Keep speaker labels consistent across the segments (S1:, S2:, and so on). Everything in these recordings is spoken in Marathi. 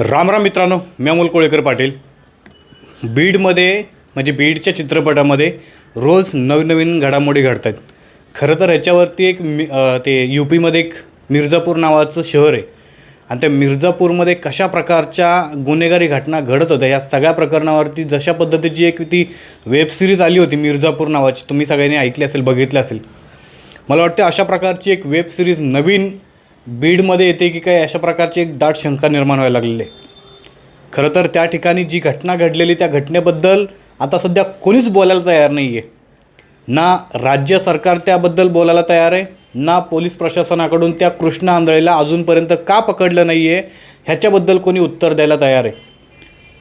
S1: रामराम मित्रांनो मी अमोल कोळेकर पाटील. बीडमध्ये म्हणजे बीडच्या चित्रपटामध्ये रोज नवनवीन घडामोडी घडत आहेत खरं तर ह्याच्यावरती एक मि ते यू पीमध्ये एक मिर्झापूर नावाचं शहर आहे. आणि त्या मिर्झापूरमध्ये कशा प्रकारच्या गुन्हेगारी घटना घडत होत्या या सगळ्या प्रकरणावरती जशा पद्धतीची एक ती वेब सिरीज आली होती मिर्झापूर नावाची तुम्ही सगळ्यांनी ऐकली असेल बघितली असेल. मला वाटतं अशा प्रकारची एक वेब सिरीज नवीन बीडमध्ये येते की काय अशा प्रकारची एक दाट शंका निर्माण व्हायला लागलेली आहे. खरं तर त्या ठिकाणी जी घटना घडलेली त्या घटनेबद्दल आता सध्या कोणीच बोलायला तयार नाही आहे. ना राज्य सरकार त्याबद्दल बोलायला तयार आहे ना पोलीस प्रशासनाकडून त्या कृष्णा आंधळेला अजूनपर्यंत का पकडलं नाही आहे ह्याच्याबद्दल कोणी उत्तर द्यायला तयार आहे.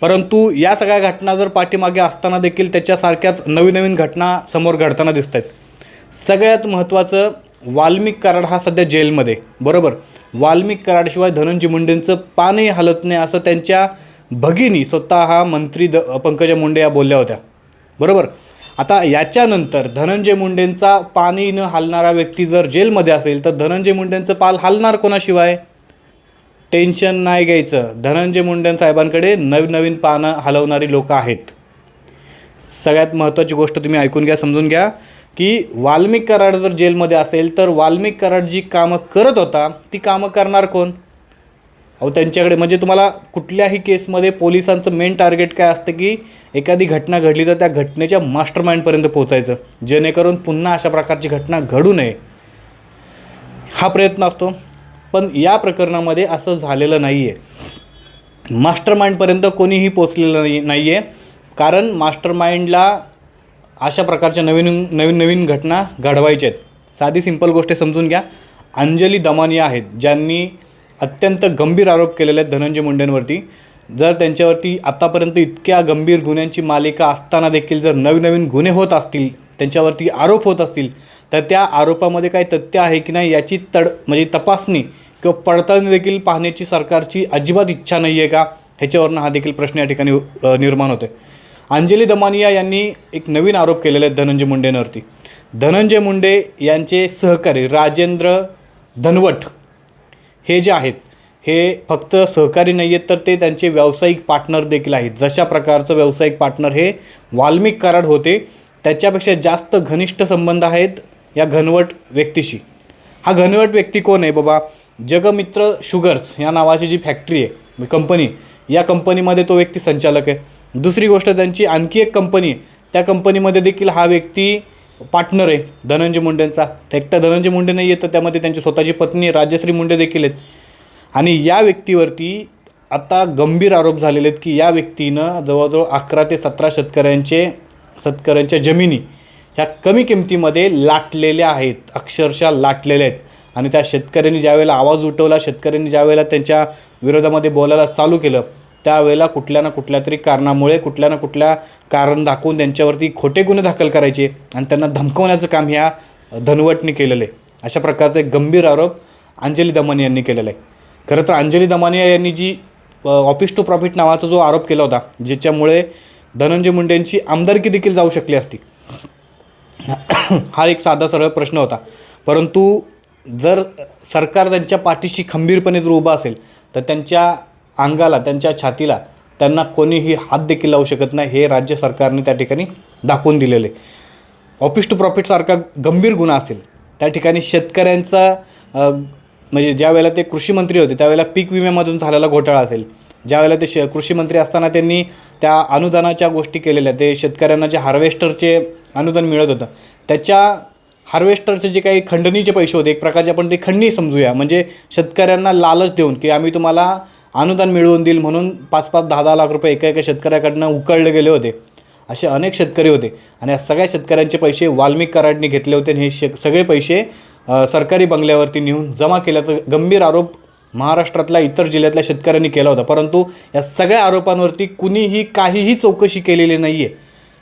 S1: परंतु या सगळ्या घटना जर पाठीमागे असताना देखील त्याच्यासारख्याच नवीन नवीन घटना समोर घडताना दिसत आहेत सगळ्यात महत्त्वाचं वाल्मिक कराड हा सध्या जेलमध्ये. बरोबर? वाल्मिक कराडशिवाय धनंजय मुंडेंचं पानही हलत नाही असं त्यांच्या भगिनी स्वतः हा मंत्री द पंकजा मुंडे या बोलल्या होत्या. बरोबर? आता याच्यानंतर धनंजय मुंडेंचा पाणी न हलणारा व्यक्ती जर जेलमध्ये असेल तर धनंजय मुंडेंचं पाल हलणार कोणाशिवाय? टेन्शन नाही घ्यायचं. धनंजय मुंडे साहेबांकडे नवीन नवीन पानं हलवणारी लोकं आहेत. सगळ्यात महत्त्वाची गोष्ट तुम्ही ऐकून घ्या समजून घ्या. की वाल्मिक कराड जर जेलमध्ये असेल तर वाल्मिक कराड जी कामं करत होता ती कामं करणार कोण? अहो त्यांच्याकडे म्हणजे तुम्हाला कुठल्याही केसमध्ये पोलिसांचं मेन टार्गेट काय असतं की एखादी घटना घडली तर त्या घटनेच्या मास्टर माइंडपर्यंत पोहोचायचं. जेणेकरून पुन्हा अशा प्रकारची घटना घडू नये. हा प्रयत्न असतो. पण या प्रकरणामध्ये असं झालेलं नाही आहे मास्टर माइंडपर्यंत कोणीही पोचलेलं नाही नाही आहे कारण मास्टर माइंडला अशा प्रकारच्या नवीन नवीन नवीन घटना घडवायच्या आहेत. साधी सिंपल गोष्ट समजून घ्या. अंजली दमानिया आहेत ज्यांनी अत्यंत गंभीर आरोप केलेले आहेत धनंजय मुंडेंवरती. जर त्यांच्यावरती आत्तापर्यंत इतक्या गंभीर गुन्ह्यांची मालिका असताना देखील जर नवीन नवीन गुन्हे होत असतील त्यांच्यावरती आरोप होत असतील तर त्या आरोपामध्ये काही तथ्य आहे की नाही याची तड म्हणजे तपासणी किंवा पडताळणी देखील पाहण्याची सरकारची अजिबात इच्छा नाही आहे का? ह्याच्यावरनं हा देखील प्रश्न या ठिकाणी निर्माण होतो अंजली दमानिया यांनी एक नवीन आरोप केलेले आहेत धनंजय मुंडेंवरती. धनंजय मुंडे यांचे सहकारी राजेंद्र धनवट हे जे आहेत हे फक्त सहकारी नाही आहेत तर ते त्यांचे व्यावसायिक पार्टनर देखील आहेत. जशा प्रकारचं व्यावसायिक पार्टनर हे वाल्मिक कराड होते त्याच्यापेक्षा जास्त घनिष्ठ संबंध आहेत या घनवट व्यक्तीशी. हा घनवट व्यक्ती कोण आहे? बाबा जगमित्र शुगर्स या नावाची जी फॅक्टरी आहे कंपनी या कंपनीमध्ये तो व्यक्ती संचालक आहे. दुसरी गोष्ट त्यांची आणखी एक कंपनी. आहे त्या कंपनीमध्ये देखील हा व्यक्ती पार्टनर आहे धनंजय मुंडेंचा. एकटा धनंजय मुंडे नाही आहे तर त्यामध्ये त्यांची स्वतःची पत्नी राजश्री मुंडे देखील आहेत. आणि या व्यक्तीवरती आता गंभीर आरोप झालेले आहेत की या व्यक्तीनं जवळजवळ अकरा ते सतरा शेतकऱ्यांचे शेतकऱ्यांच्या जमिनी ह्या कमी किमतीमध्ये लाटलेल्या आहेत अक्षरशः लाटलेल्या आहेत. आणि त्या शेतकऱ्यांनी ज्यावेळेला आवाज उठवला शेतकऱ्यांनी ज्यावेळेला त्यांच्या विरोधामध्ये बोलायला चालू केलं त्यावेळेला कुठल्या ना कुठल्या तरी कारणामुळे कुठल्या ना कुठल्या कारण दाखवून त्यांच्यावरती खोटे गुन्हे दाखल करायचे आणि त्यांना धमकवण्याचं काम ह्या धनवटने केलेलं आहे. अशा प्रकारचा एक गंभीर आरोप अंजली दमानिया यांनी केलेला आहे. खरं तर अंजली दमानिया यांनी जी ऑफिस टू प्रॉफिट नावाचा जो आरोप केला होता ज्याच्यामुळे धनंजय मुंडेंची आमदारकी देखील जाऊ शकली असती हा एक साधा सरळ प्रश्न होता. परंतु जर सरकार त्यांच्या पाठीशी खंबीरपणे जर उभं असेल तर त्यांच्या अंगाला त्यांच्या छातीला त्यांना कोणीही हात देखील लावू शकत नाही हे राज्य सरकारने त्या ठिकाणी दाखवून दिलेले ऑफिस टू प्रॉफिटसारखा गंभीर गुन्हा असेल त्या ठिकाणी शेतकऱ्यांचा म्हणजे ज्या वेळेला ते कृषी मंत्री होते त्यावेळेला पीक विम्यामधून झालेला घोटाळा असेल. ज्यावेळेला ते श कृषी मंत्री असताना त्यांनी त्या अनुदानाच्या गोष्टी केलेल्या ते शेतकऱ्यांना जे हार्वेस्टरचे अनुदान मिळत होतं त्याच्या हार्वेस्टरचे जे काही खंडणीचे पैसे होते एक प्रकारचे आपण ते खंडणी समजूया. म्हणजे शेतकऱ्यांना लालच देऊन की आम्ही तुम्हाला अनुदान मिळवून देईल म्हणून पाच पाच दहा दहा लाख रुपये एका एका शेतकऱ्याकडनं उकळले गेले होते. असे अनेक शेतकरी होते. आणि या सगळ्या शेतकऱ्यांचे पैसे वाल्मिक कराडने घेतले होते आणि हे शे सगळे पैसे सरकारी बंगल्यावरती नेऊन जमा केल्याचा गंभीर आरोप महाराष्ट्रातल्या इतर जिल्ह्यातल्या शेतकऱ्यांनी केला होता. परंतु या सगळ्या आरोपांवरती कुणीही काहीही चौकशी केलेली नाही आहे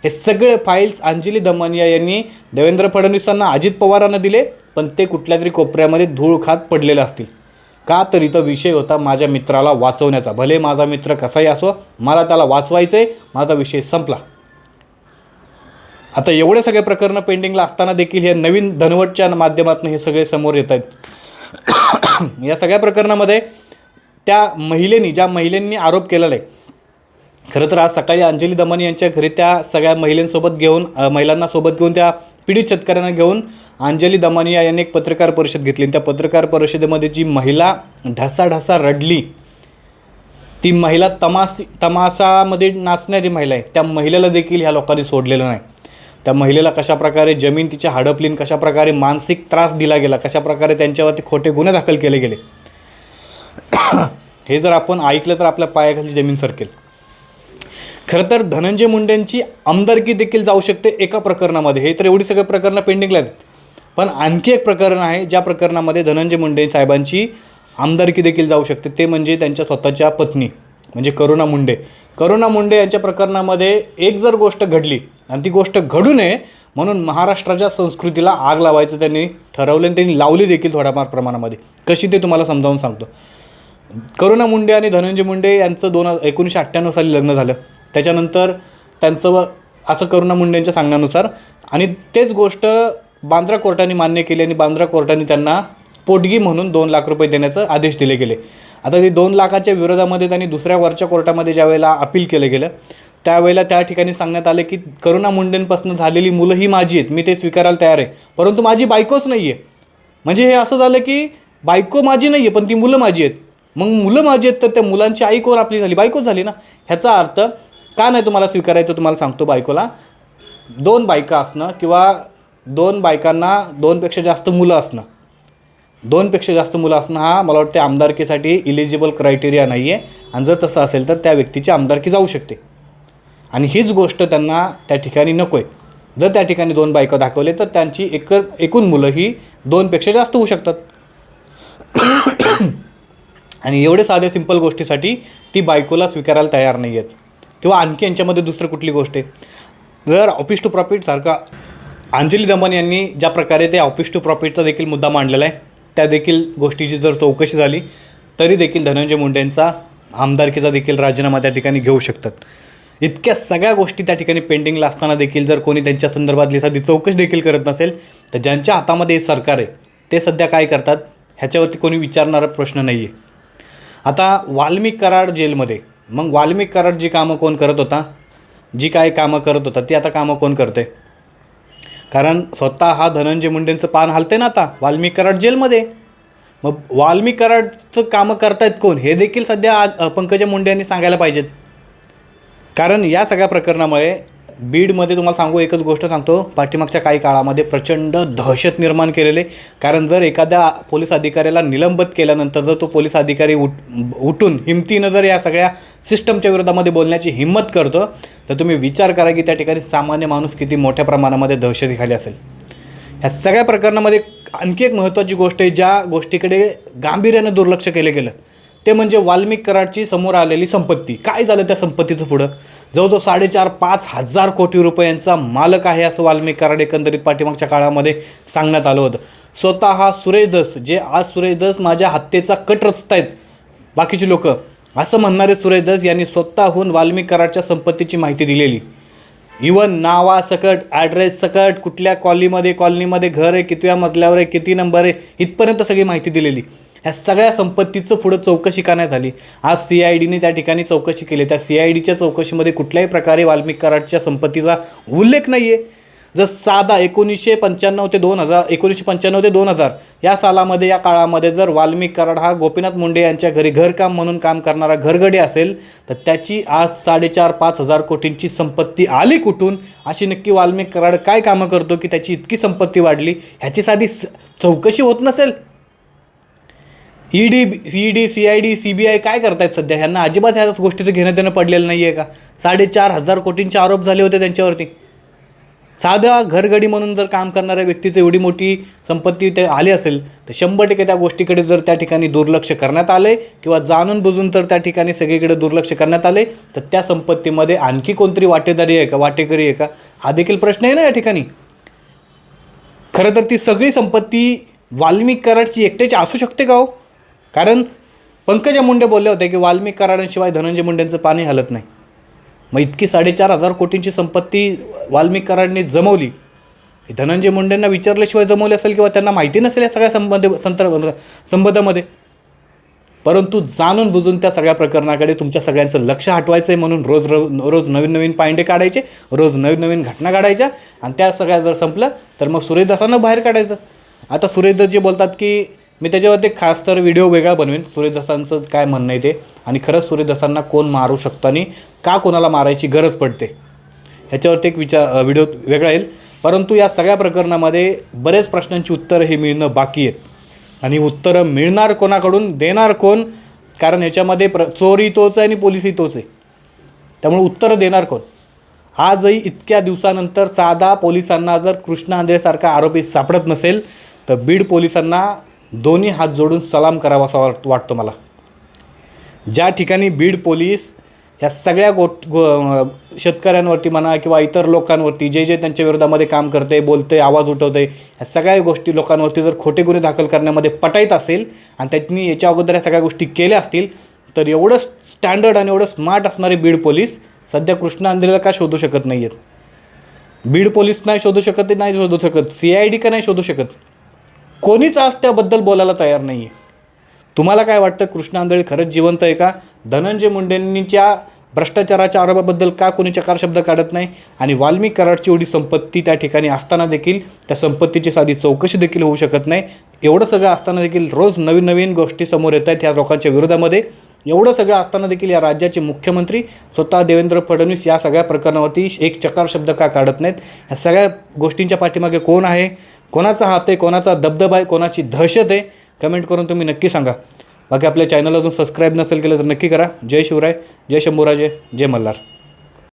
S1: हे सगळे फाईल्स अंजली दमानिया यांनी देवेंद्र फडणवीसांना अजित पवारांना दिले पण ते कुठल्या तरी कोपऱ्यामध्ये धूळ खात पडलेले असतील. का तर इथं विषय होता माझ्या मित्राला वाचवण्याचा. भले माझा मित्र कसाही असो मला त्याला वाचवायचं आहे माझा विषय संपला. आता एवढे सगळे प्रकरणं पेंडिंगला असताना देखील हे नवीन धनवटच्या माध्यमातून हे सगळे समोर येत आहेत. या सगळ्या प्रकरणामध्ये त्या महिलेनी ज्या महिलेंनी आरोप केलेला आहे खरं तर आज सकाळी अंजली दमानी यांच्या घरी त्या सगळ्या महिलांसोबत घेऊन महिलांना सोबत घेऊन त्या पीडित शेतकऱ्यांना घेऊन अंजली दमानिया यांनी एक पत्रकार परिषद घेतली. आणि त्या पत्रकार परिषदेमध्ये जी महिला ढासाढासा रडली ती महिला तमास तमासामध्ये नाचणारी महिला आहे. त्या महिलेला देखील ह्या लोकांनी सोडलेलं नाही. त्या महिलेला कशाप्रकारे जमीन तिच्या हडपलीन कशाप्रकारे मानसिक त्रास दिला गेला कशाप्रकारे त्यांच्यावरती खोटे गुन्हे दाखल केले गेले. हे जर आपण ऐकलं तर आपल्या पायाखाली जमीन सरकेल. खरं तर धनंजय मुंडेंची आमदारकी देखील जाऊ शकते एका प्रकरणामध्ये. हे तर एवढी सगळे प्रकरणं पेंडिंगला आहेत. पण आणखी एक प्रकरण आहे ज्या प्रकरणामध्ये धनंजय मुंडे साहेबांची आमदारकी देखील जाऊ शकते. ते म्हणजे त्यांच्या स्वतःच्या पत्नी म्हणजे करुणा मुंडे. करुणा मुंडे यांच्या प्रकरणामध्ये एक जर गोष्ट घडली आणि ती गोष्ट घडू नये म्हणून महाराष्ट्राच्या संस्कृतीला आग लावायचं त्यांनी ठरवलं आणि त्यांनी लावली देखील थोड्याफार प्रमाणामध्ये. कशी ते तुम्हाला समजावून सांगतो. करुणा मुंडे आणि धनंजय मुंडे यांचं दोन एकोणीसशे अठ्ठ्याण्णव साली लग्न झालं. त्याच्यानंतर त्यांचं व असं करुणा मुंडेंच्या सांगण्यानुसार. आणि तेच गोष्ट बांद्रा कोर्टाने मान्य केली आणि बांद्रा कोर्टाने त्यांना पोटगी म्हणून दोन लाख रुपये देण्याचं आदेश दिले गेले. आता ते दोन लाखाच्या विरोधामध्ये त्यांनी दुसऱ्या वरच्या कोर्टामध्ये ज्यावेळेला अपील केलं गेलं त्यावेळेला त्या ठिकाणी सांगण्यात आलं की करुणा मुंडेंपासून झालेली मुलं ही माझी आहेत मी ते स्वीकारायला तयार आहे. परंतु माझी बायकोच नाही आहे म्हणजे हे असं झालं की बायको माझी नाही आहे पण ती मुलं माझी आहेत. मग मुलं माझी आहेत तर त्या मुलांची आई कोण आपली झाली बायकोच झाली ना? ह्याचा अर्थ का नाही तुम्हाला स्वीकारायचं तुम्हाला सांगतो बायकोला? दोन बायका असणं किंवा दोन बायकांना दोनपेक्षा जास्त मुलं असणं. दोनपेक्षा जास्त मुलं असणं हा मला वाटते आमदारकीसाठी इलिजिबल क्रायटेरिया नाही आहे आणि जर तसं असेल तर त्या व्यक्तीची आमदारकी जाऊ शकते. आणि हीच गोष्ट त्यांना त्या ठिकाणी नको आहे जर त्या ठिकाणी दोन बायका दाखवले तर त्यांची एक एकूण मुलं ही दोनपेक्षा जास्त होऊ शकतात. आणि एवढे साधे सिंपल गोष्टीसाठी ती बायकोला स्वीकारायला तयार नाही आहेत किंवा आणखी यांच्यामध्ये दुसरं कुठली गोष्ट आहे? जर ऑफिस टू प्रॉफिट सारखा अंजली दमन यांनी ज्या प्रकारे ते ऑफिस टू प्रॉफिटचा देखील मुद्दा मांडलेला आहे त्या देखील गोष्टीची जर चौकशी झाली तरी देखील धनंजय मुंडेंचा आमदारकीचा देखील राजीनामा त्या ठिकाणी घेऊ शकतात. इतक्या सगळ्या गोष्टी त्या ठिकाणी पेंडिंगला असताना देखील जर कोणी त्यांच्या संदर्भातली एखादी चौकशी देखील करत नसेल तर ज्यांच्या हातामध्ये हे सरकार आहे ते सध्या काय करतात? ह्याच्यावरती कोणी विचारणारा प्रश्न नाही आहे आता वाल्मिक कराड जेलमध्ये मग वाल्मिक कराड जी कामं कोण करत होता? जी काय कामं करत होता ती आता कामं कोण करते? कारण स्वतः हा धनंजय मुंडेंचं पान हलते ना आता वाल्मिक कराड जेलमध्ये. मग वाल्मिक कराडचं कामं करतायत कोण? हे देखील सध्या पंकजा मुंडे यांनी सांगायला पाहिजेत. कारण या सगळ्या प्रकरणामुळे बीडमध्ये तुम्हाला सांगू एकच गोष्ट सांगतो. पाठीमागच्या काही काळामध्ये प्रचंड दहशत निर्माण केलेले. कारण जर एखाद्या पोलीस अधिकाऱ्याला निलंबित केल्यानंतर जर तो पोलीस अधिकारी उठ उठून हिमतीनं जर या सगळ्या सिस्टमच्या विरोधामध्ये बोलण्याची हिंमत करतो तर तुम्ही विचार करा की त्या ठिकाणी सामान्य माणूस किती मोठ्या प्रमाणामध्ये दहशतीखाली असेल. ह्या सगळ्या प्रकरणामध्ये आणखी एक महत्त्वाची गोष्ट आहे ज्या गोष्टीकडे गांभीर्यानं दुर्लक्ष केलं गेलं. ते म्हणजे वाल्मिक कराडची समोर आलेली संपत्ती. काय झालं त्या संपत्तीचं पुढं? जवळजवळ साडेचार पाच हजार कोटी रुपयांचा मालक आहे असं वाल्मिक कराड एकंदरीत पाठीमागच्या काळामध्ये सांगण्यात आलं होतं. स्वतः हा सुरेश दस जे आज सुरेश दस माझ्या हत्येचा कट रचतायत बाकीची लोक असं म्हणणारे सुरेश दस यांनी स्वतःहून वाल्मिक कराडच्या संपत्तीची माहिती दिलेली. इवन नावासकट ॲड्रेस सकट कुठल्या कॉलनीमध्ये कॉलनीमध्ये घर आहे कितव्या मजल्यावर आहे किती नंबर आहे इथपर्यंत सगळी माहिती दिलेली. ह्या सगळ्या संपत्तीचं पुढं चौकशी करण्यात आली. झाली आज सी आय डीने त्या ठिकाणी चौकशी केली. त्या सी आय डीच्या चौकशीमध्ये कुठल्याही प्रकारे वाल्मिक कराडच्या संपत्तीचा उल्लेख नाही आहे जर साधा एकोणीसशे पंच्याण्णव ते दोन हजार एकोणीसशे पंच्याण्णव ते दोन हजार या सालामध्ये या काळामध्ये जर वाल्मिक कराड हा गोपीनाथ मुंडे यांच्या घरी घरकाम म्हणून काम करणारा घरगडी असेल तर त्याची आज साडेचार पाच हजार कोटींची संपत्ती आली कुठून? अशी नक्की वाल्मिक कराड काय कामं करतो की त्याची इतकी संपत्ती वाढली? ह्याची साधी स- चौकशी होत नसेल? ED C D C I D C B I काय करतायत सध्या? ह्यांना अजिबात ह्या गोष्टीचं घेणं देणं पडलेलं नाही आहे का? साडेचार हजार कोटींचे आरोप झाले होते त्यांच्यावरती. साधा घरगडी म्हणून जर काम करणाऱ्या व्यक्तीचं एवढी मोठी संपत्ती ते आली असेल तर शंभर टक्के त्या गोष्टीकडे जर त्या ठिकाणी दुर्लक्ष करण्यात आले किंवा जाणून बुजून जर त्या ठिकाणी सगळीकडे दुर्लक्ष करण्यात आले तर त्या संपत्तीमध्ये आणखी कोणतरी वाटेदारी आहे का? वाटेकरी आहे का? हा देखील प्रश्न आहे ना या ठिकाणी. खरं तर ती सगळी संपत्ती वाल्मिक कराडची एकट्याची असू शकते का हो? कारण पंकजा मुंडे बोलले होते की वाल्मिक कराडांशिवाय धनंजय मुंडेंचं पाणी हलत नाही. मग इतकी साडेचार हजार कोटींची संपत्ती वाल्मिक कराडने जमवली धनंजय मुंडेंना विचारल्याशिवाय जमवली असेल किंवा त्यांना माहिती नसेल या सगळ्या संबंध संतर संबंधामध्ये. परंतु जाणून बुजून त्या सगळ्या प्रकरणाकडे तुमच्या सगळ्यांचं लक्ष हटवायचं आहे म्हणून रोज रोज रोज नवीन नवीन पायंडे काढायचे रोज नवीन नवीन घटना काढायच्या आणि त्या सगळ्या जर संपलं तर मग सुरेशदासांना बाहेर काढायचं. आता सुरेशदास जे बोलतात की मी त्याच्यावरती खास तर व्हिडिओ वेगळा बनवेन. सूर्यदसांचं काय म्हणणं आहे ते? आणि खरंच सूर्यदसांना कोण मारू शकतं आणि का कोणाला मारायची गरज पडते? ह्याच्यावरती एक विचार व्हिडिओ वेगळा येईल. परंतु या सगळ्या प्रकरणामध्ये बरेच प्रश्नांची उत्तरं हे मिळणं बाकी आहेत. आणि उत्तरं मिळणार कोणाकडून? देणार कोण? कारण ह्याच्यामध्ये प्र चोरी तोच आहे आणि पोलिसही तोच आहे. त्यामुळे उत्तरं देणार कोण? आजही इतक्या दिवसानंतर साधा पोलिसांना जर कृष्णा आंधळेसारखा आरोपी सापडत नसेल तर बीड पोलिसांना दोन्ही हात जोडून सलाम करावा असा वाट वाटतो मला. ज्या ठिकाणी बीड पोलीस ह्या सगळ्या गो गो शेतकऱ्यांवरती म्हणा किंवा इतर लोकांवरती जे जे त्यांच्या विरोधामध्ये काम करते बोलते आवाज उठवते ह्या सगळ्या गोष्टी लोकांवरती जर खोटे गुन्हे दाखल करण्यामध्ये पटाईत असेल आणि त्यांनी याच्या अगोदर या सगळ्या गोष्टी केल्या असतील तर एवढं स्टँडर्ड आणि एवढं स्मार्ट असणारे बीड पोलीस सध्या कृष्णा आंधळेला का शोधू शकत नाही आहेत बीड पोलीस नाही शोधू शकत ते नाही शोधू शकत सी आय डी का नाही शोधू शकत? कोणीच आज त्याबद्दल बोलायला तयार नाही आहे तुम्हाला काय वाटतं कृष्ण आंधळे खरंच जिवंत आहे का? धनंजय मुंडेंच्या भ्रष्टाचाराच्या आरोपाबद्दल का कोणी चकार शब्द काढत नाही? आणि वाल्मिक कराडची एवढी संपत्ती त्या ठिकाणी असताना देखील त्या संपत्तीची साधी चौकशी देखील होऊ शकत नाही. एवढं सगळं असताना देखील रोज नवीन नवीन गोष्टी समोर येत आहेत ह्या लोकांच्या विरोधामध्ये. एवढं सगळं असताना देखील या राज्याचे मुख्यमंत्री स्वतः देवेंद्र फडणवीस या सगळ्या प्रकरणावरती एक चकार शब्द का काढत नाहीत? ह्या सगळ्या गोष्टींच्या पाठीमागे कोण आहे? कोणाचा हात आहे कोणाचा दबदबा आहे कोणाची दहशत आहे कमेंट करून तुम्ही नक्की सांगा. बाकी आपल्या चॅनल अजून सबस्क्राईब नसेल केलं तर नक्की करा. जय शिवराय जय शंभूराजे जय मल्हार.